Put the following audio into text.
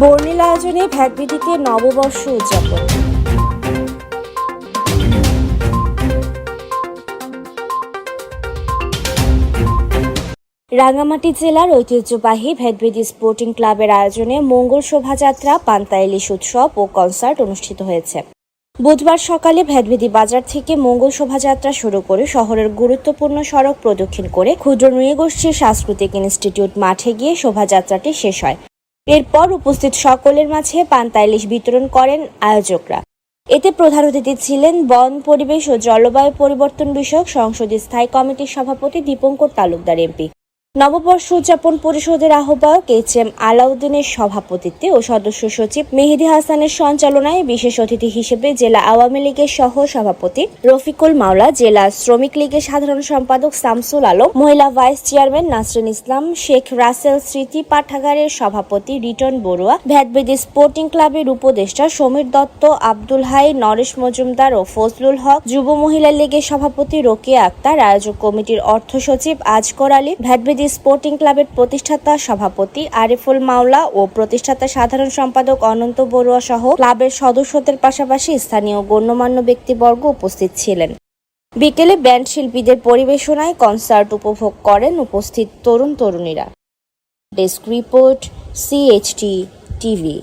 বর্ণিল আয়োজনে ভ্যাটবিধিকে নববর্ষ উদযাপন। রাঙ্গামাটি জেলার ঐতিহ্যবাহী ভেদবেদি স্পোর্টিং ক্লাবের আয়োজনে মঙ্গল শোভাযাত্রা, পান্তা ইলিশ উৎসব ও কনসার্ট অনুষ্ঠিত হয়েছে। বুধবার সকালে ভেদবেদি বাজার থেকে মঙ্গল শোভাযাত্রা শুরু করে শহরের গুরুত্বপূর্ণ সড়ক প্রদক্ষিণ করে ক্ষুদ্র নৃগোষ্ঠীর সাংস্কৃতিক ইনস্টিটিউট মাঠে গিয়ে শোভাযাত্রাটি শেষ হয়। এরপর উপস্থিত সকলের মাঝে পান্তাইলিশ বিতরণ করেন আয়োজকরা। এতে প্রধান অতিথি ছিলেন বন পরিবেশ ও জলবায়ু পরিবর্তন বিষয়ক সংসদীয় স্থায়ী কমিটির সভাপতি দীপঙ্কর তালুকদার এমপি। নববর্ষ উদযাপন পরিষদের আহ্বায়ক এইচ এম আলাউদ্দিনের সভাপতিত্বে ও সদস্য সচিব মেহেদি হাসানের সঞ্চালনায় বিশেষ অতিথি হিসেবে জেলা আওয়ামী লীগের সহ সভাপতি রফিকুল মাওলা, জেলা শ্রমিক লীগের সাধারণ সম্পাদক শামসুল আলম, মহিলা ভাইস চেয়ারম্যান নাসরিন ইসলাম, শেখ রাসেল স্মৃতি পাঠাগারের সভাপতি রিটন বড়ুয়া ভ্যাটবেদি স্পোর্টিং ক্লাবের উপদেষ্টা সমীর দত্ত, আব্দুল হাই, নরেশ মজুমদার ও ফজলুল হক, যুব মহিলা লীগের সভাপতি রোকেয়া আক্তার, আয়োজক কমিটির অর্থ সচিব আজকর আলী ভ্যাটবেদি স্পোর্টিং ক্লাবের প্রতিষ্ঠাতা সভাপতি আরিফুল মাওলা ও প্রতিষ্ঠাতা সাধারণ সম্পাদক অনন্ত বড়ুয়া সহ ক্লাবের সদস্যদের পাশাপাশি স্থানীয় গণ্যমান্য ব্যক্তিবর্গ উপস্থিত ছিলেন। বিকেলে ব্যান্ড শিল্পীদের পরিবেশনায় কনসার্ট উপভোগ করেন উপস্থিত তরুণ তরুণীরা। Desk report CHT TV